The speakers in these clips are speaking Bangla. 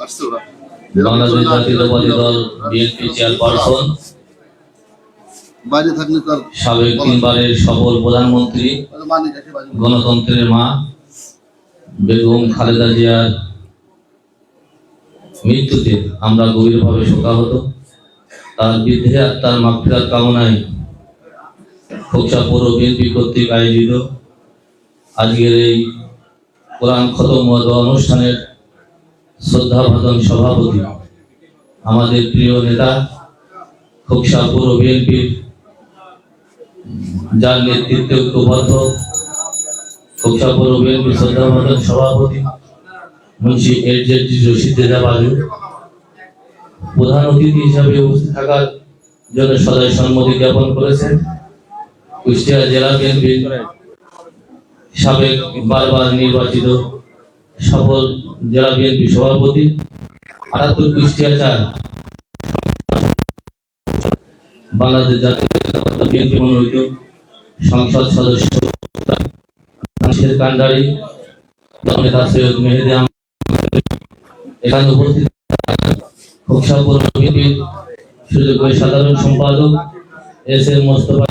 আসছে ওরা বাংলাদেশ জাতীয়তাবাদী দল বিএনপি চেয়ারপারসন বাইরে থাকলে তার সাবেক তিনবারের সফল প্রধানমন্ত্রী দেখে বাজে গণতন্ত্রের মা বেগম খালেদা জিয়ার মৃত্যুতে আমরা গভীরভাবে শোকাহত। তার বৃদ্ধে তার মাফিরাত কামনায় খোকসা পৌর বিএনপি কর্তৃক আয়োজিত আজকের এই কোরআন খতম অনুষ্ঠানের শ্রদ্ধা ভাজন সভাপতি, আমাদের প্রিয় নেতা খোকসা পৌর বিএনপির যার নেতৃত্বে ঐক্যবদ্ধ খোকসা পৌর বিএনপি শ্রদ্ধা ভাজন সভাপতি, মুন্সি এর জেড রশিদ রেজা বাজু প্রধান অতিথি হিসাবে উপস্থিত থাকার জন্য সদয় সম্মতি জ্ঞাপন করেছেন কুষ্টিয়া জেলা বিএনপির সাবেক বারবার নির্বাচিত সফল জেলা বিএনপি সভাপতি আটাত্তর কুষ্টিয়া চার। বাংলাদেশ জাতীয় বিএনপি মনোনীত সংসদ সদস্য কান্ডারি নেতা সৈয়দ মেহেদি এখানে উপস্থিত খোকসা পৌর বিএনপির সুযোগ্য সাধারণ সম্পাদক এস এম মোস্তফা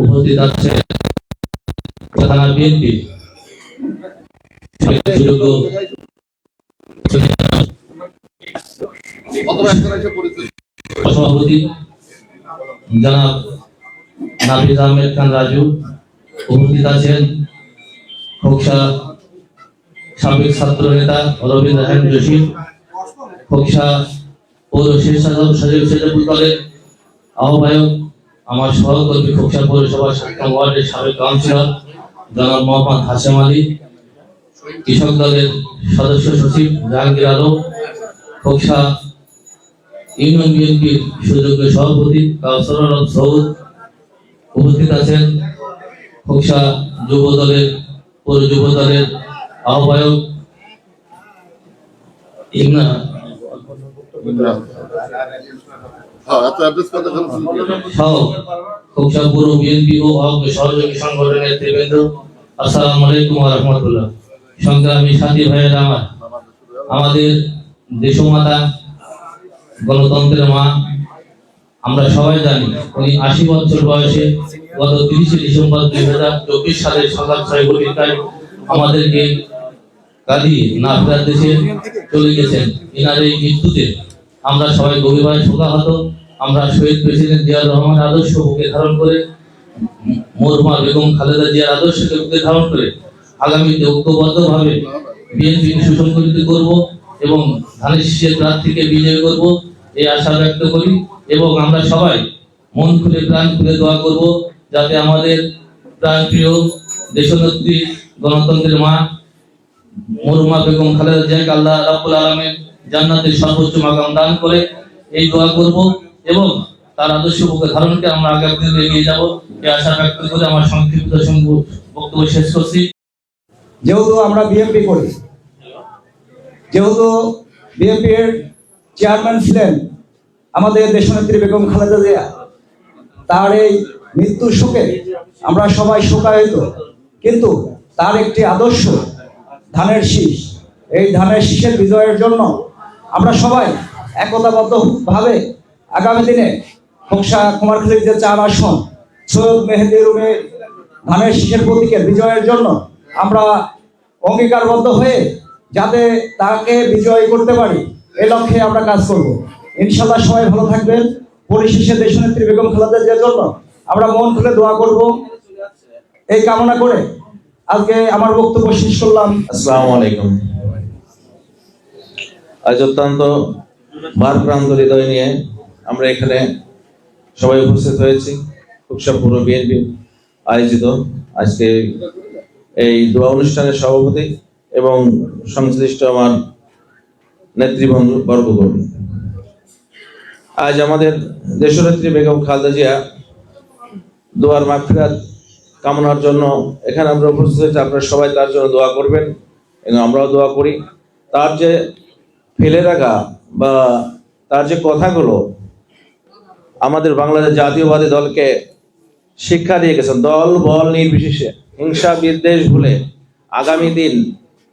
উপস্থিত আছে থানা বিএনপি সুযোগ্য অথবা একটা এসে পরিচয় সভাপতি জনাব নাফিজ আহমেদ খান রাজু উপস্থিত আছেন। খোকসা সাবেক ছাত্র নেতা রবীন্দ্র রায়ন জসিম খোকসা পৌর সেজাপুর দলের আহ্বায়ক, আমার সহকর্মী খোকসা পৌরসভার সাতটা ওয়ার্ডের সাবেক কাউন্সিলর জনাব মোহাম্মদ হাসেম আলী কৃষক দলের সদস্য সচিব জাহাঙ্গীর আলম খোকসা ইউনিয়ন বিএনপির সুযোগ্য সভাপতি কাউসার আলম সৌদ উপস্থিত আছেন। খোকসা যুব দলের পৌর যুব দলের আহ্বায়ক ইমনা হ্যাঁ খোকসা পৌর বিএনপি ও সহযোগী সংগঠনের নেতৃবৃন্দ আসসালামু আলাইকুম রাহমাতুল্লাহ। সংগ্রামী সাথী ভাইয়েরা আমার আমাদের দেশমাতা, গণতন্ত্রের মা, আমরা সবাই জানি উনি আশি বছর বয়সে গত তিরিশে ডিসেম্বর দুই হাজার চব্বিশ সালের সকাল ছয় ঘটিকায় আমাদেরকে কাঁদিয়ে না ফেরার দেশে চলে গেছেন। এনার এই মৃত্যুতে আমরা সবাই গভীরভাবে শোকাহত। আমরা শহীদ প্রেসিডেন্ট জিয়াউর রহমান আদর্শ বুকে ধারণ করে মরহুমা বেগম খালেদা জিয়ার আদর্শকে বুকে ধারণ করে আগামীতে ঐক্যবদ্ধভাবে বিএনপি সুসংগঠিত করব এবং ধানের প্রার্থীকে বিজয় করব এই আশা ব্যক্ত করি। এবং আমরা সবাই মন খুলে, প্রাণ খুলে দোয়া করব যাতে আমাদের প্রাণ প্রিয় দেশনেত্রী গণতন্ত্রের মা মরুমা বেগম খালেদা জিয়াকে আল্লাহ রাব্বুল আলামিন জান্নাতের সর্বোচ্চ মাকাম দান করে এই দোয়া করব এবং তার আদর্শ ধারণকে আমরা আগামী দিনে এগিয়ে যাব। এই আশা ব্যক্ত করে আমার সংক্ষিপ্ত বক্তব্য শেষ করছি। যেহেতু আমরা বিএনপি করি। যেহেতু বিএনপি এর চেয়ারম্যান ছিলেন আমাদের দেশনেত্রী বেগম খালেদা জিয়া, তার এই মৃত্যুর শোকে আমরা সবাই শোকায়িত। কিন্তু তার একটি আদর্শ, ধানের শীষ। এই ধানের শীষের বিজয়ের জন্য আমরা সবাই একতাবদ্ধভাবে আগামী দিনে খোকসা কুমারখালীর যে চার আসন সৈয়দ মেহেদি রুমে ধানের শীষের প্রতীকের বিজয়ের জন্য আমরা অঙ্গীকারবদ্ধ হয়ে যাতে তাকে বিজয় করতে পারি এই লক্ষ্যে আমরা কাজ করব। ইনশাল্লাহ সবাই ভালো থাকবেন। পরিশেষে দেশনেত্রী বেগম খালেদা জিয়ার জন্য আমরা মন খুলে দোয়া করব। এই কামনা করে আজকে আমার বক্তব্য শেষ করলাম। আসসালামু আলাইকুম। আজ অত্যন্ত ভারপ্রান্ত হৃদয় নিয়ে আমরা এখানে সবাই উপস্থিত হয়েছি। খুবসা পুরো বিএনপি আয়োজিত। আজকে এই দোয়া অনুষ্ঠানের সভাপতি এবং সংশ্লিষ্ট আমার নেতৃবন্ধু বর্গগণ আজ আমাদের দেশনেত্রী বেগম খালেদা জিয়া দোয়ার মাগফিরাত কামনার জন্য এখানে আমরা উপস্থিত হয়েছি। আপনারা সবাই তার জন্য দোয়া করবেন এবং আমরাও দোয়া করি। তার যে ফেলে রাখা বা তার যে কথাগুলো আমাদের বাংলাদেশ জাতীয়বাদী দলকে শিক্ষা দিয়ে গেছেন, দল বল নির্বিশেষে। হিংসা বিদ্বেষ ভুলে আগামী দিন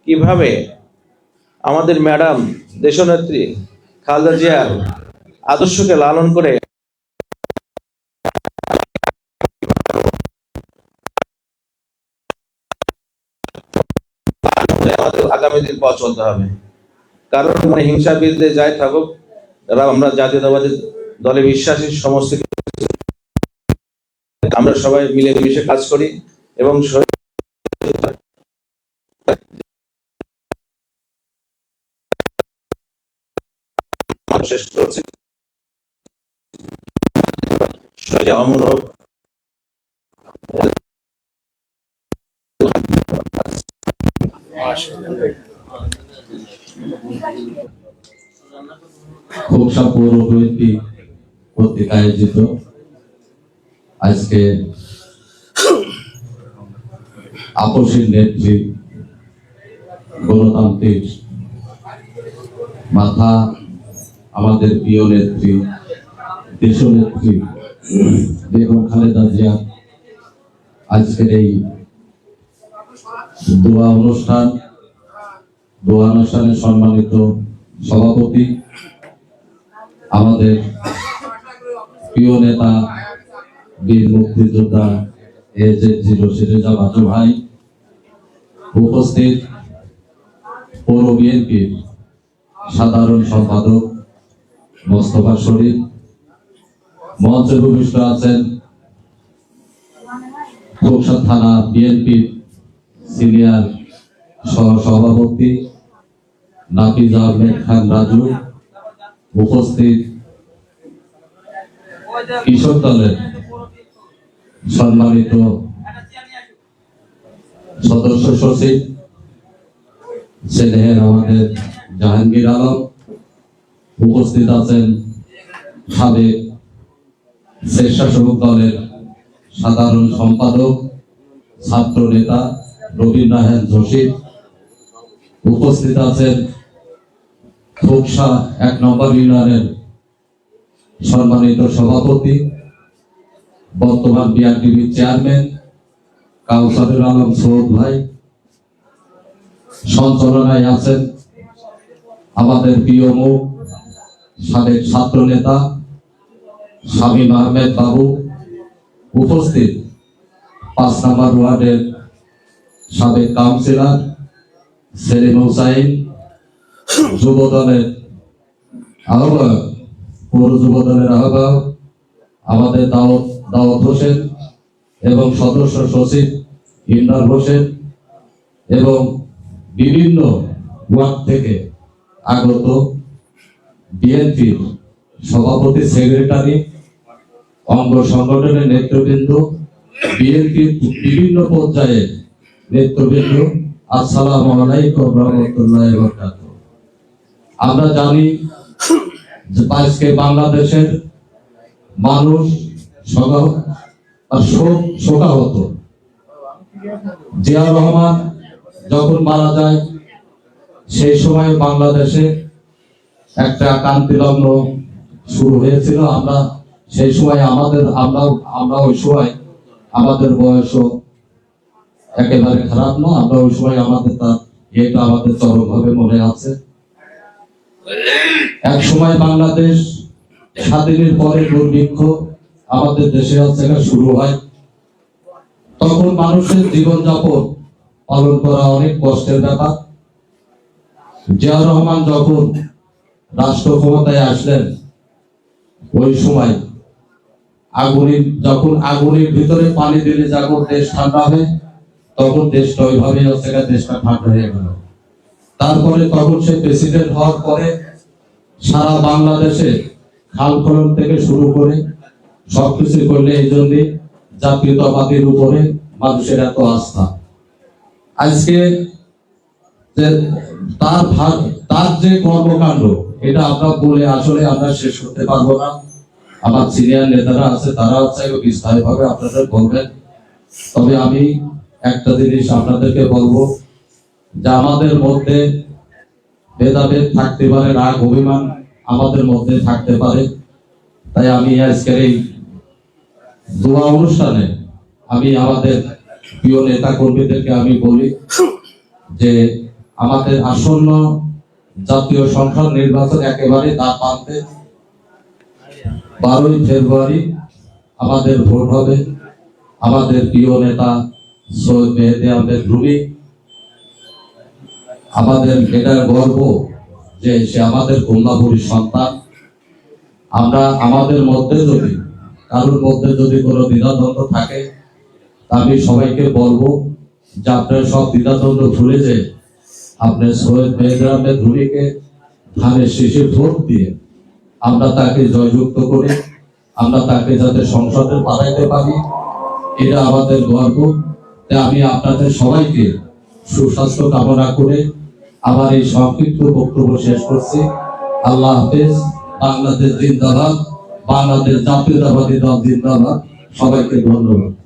কীভাবে আমাদের ম্যাডাম, দেশনেত্রী খালেদা জিয়ার আদর্শকে লালন করে আগামী দিন পথ চলতে হবে। কারণ মানে হিংসা বিরুদ্ধে যাই থাকুক, তারা আমরা জাতীয়তাবাদী দলে বিশ্বাসী, সমস্ত আমরা সবাই মিলে মিশে কাজ করি। এবং শেষ করছি অমূলক খোকসা পৌর বিএনপি কর্তৃক আয়োজিত আজকে আপসীর নেত্রী গণতান্ত্রিক মাথা আমাদের প্রিয় নেত্রী, দেশনেত্রী, বেগম খালেদা জিয়া, আজকের এই দোয়া অনুষ্ঠান, দোয়া অনুষ্ঠানে সম্মানিত সভাপতি, আমাদের প্রিয় নেতা, বীর মুক্তিযোদ্ধা, এ জে জিরো সিরেজা ভাই উপস্থিত পৌর বিএনপির সাধারণ সম্পাদক মোস্তফা শরীফ, মঞ্চে ভূমিষ্ঠ আছেন খোকসা থানা বিএনপির সিনিয়র সহ সভাপতি নাফিজ আহমেদ খান রাজু, উপস্থিত কৃষক দলের সম্মানিত সদস্য সচিব স্নেহের আমাদের জাহাঙ্গীর আলম উপস্থিত আছেন সাবেক স্বেচ্ছাসেবক দলের সাধারণ সম্পাদক, ছাত্র নেতা রবীন্দ্র নারায়ণ যোশী উপস্থিত আছেন। খোকসা এক নম্বর ইউনিয়নের সম্মানিত সভাপতি, বর্তমান বিআরটিভির চেয়ারম্যান কাউসারুল আলম সৌদ ভাই সঞ্চালনায় আছেন আমাদের প্রিয় মুখ সাবেক ছাত্র নেতা শামীম আহমেদ বাবু উপস্থিত পাঁচ নম্বর ওয়ার্ডের সাবেক কাউন্সিলর সেলিম হুসাইন যুব দলের আহ্বায়ক, পৌর যুব দলের আহ্বায়ক আমাদের দাওয়াত দাওয়াত হোসেন এবং সদস্য সচিব ইমরান হোসেন এবং বিভিন্ন ওয়ার্ড থেকে আগত বিএনপির সভাপতি সেক্রেটারি, অঙ্গ সংগঠনের নেতৃবৃন্দ, বিএনপির বিভিন্ন পর্যায়ে নেতৃবৃন্দ, আসসালামু আলাইকুম রহমতুল্লাহ আমরা জানি আজকে বাংলাদেশের মানুষ আর শোক শোকাহত জিয়া রহমান যখন মারা যায়, সেই সময় বাংলাদেশে একটা কান্তি লগ্ন শুরু হয়েছিল। আমরা সেই সময় আমাদের আমরা আমরা ওই সময় আমাদের বয়সও একেবারে খারাপ না আমরা ওই সময় আমাদের তার এটা আমাদের চরমভাবে মনে আছে। এক সময় বাংলাদেশ স্বাধীনের পরে দুর্ভিক্ষ আমাদের দেশে না শুরু হয়। তখন মানুষের জীবনযাপন পালন করা অনেক কষ্টের ব্যাপার। জিয়া রহমান যখন রাষ্ট্র ক্ষমতায় আসলেন, ওই সময় আগুনের যখন আগুনের ভিতরে পানি দিলে যখন দেশ ঠান্ডা হয়, তখন দেশটা ওইভাবে না দেশটা ঠান্ডা হয়ে গেল। তারপরে তখন সে প্রেসিডেন্ট হওয়ার পরে সারা বাংলাদেশে খাল খনন থেকে শুরু করে সবকিছু করলে এই জন্য জাতীয়তাবাদের উপরে মানুষের এত আস্থা। আজকে তার ভাগ, তার যে কর্মকাণ্ড, এটা আমরা বলে আসলে আমরা শেষ করতে পারব না। আমার সিনিয়র নেতারা আছে তারা হচ্ছে বিস্তারিত ভাবে আপনাদের বলবেন। তবে আমি একটা জিনিস আপনাদেরকে বলব, যে আমাদের মধ্যে ভেদাভেদ থাকতে পারে, রাগ, অভিমান আমাদের মধ্যে থাকতে পারে। তাই আমি আজকের এই দোয়া অনুষ্ঠানে আমি আমাদের প্রিয় নেতা কর্মীদেরকে আমি বলি যে আমাদের আসন্ন জাতীয় সংসদ নির্বাচন একেবারে তার প্রান্তে বারোই ফেব্রুয়ারি আমাদের ভোট হবে। আমাদের প্রিয় নেতা সৈয়দ মেহেদি আহমেদ রুবি আমাদের এটার গর্ব যে সে আমাদের কন্যাপুরীর সন্তান। আমরা আমাদের মধ্যে যদি কারোর মধ্যে যদি কোনো দ্বিধাদ্বন্দ্ব থাকে, আমি সবাইকে বলব, যে আপনার সব দ্বিধাদ্বন্দ্ব ভুলে যে আপনি সৈয়দ আহমেদ রুবিকে ধানের শীষে ভোট দিয়ে আমরা তাকে জয়যুক্ত করে, আমরা তাকে যাতে সংসদে পাঠাইতে পারি, এটা আমাদের গর্ব। তাই আমি আপনাদের সবাইকে সুস্বাস্থ্য কামনা করে আমার এই সংক্ষিপ্ত বক্তব্য শেষ করছি। আল্লাহ হাফেজ, বাংলাদেশ জিন্দাবাদ। বাংলাদেশ জাতীয়তাবাদী দল জিন্দাবাদ। সবাইকে ধন্যবাদ।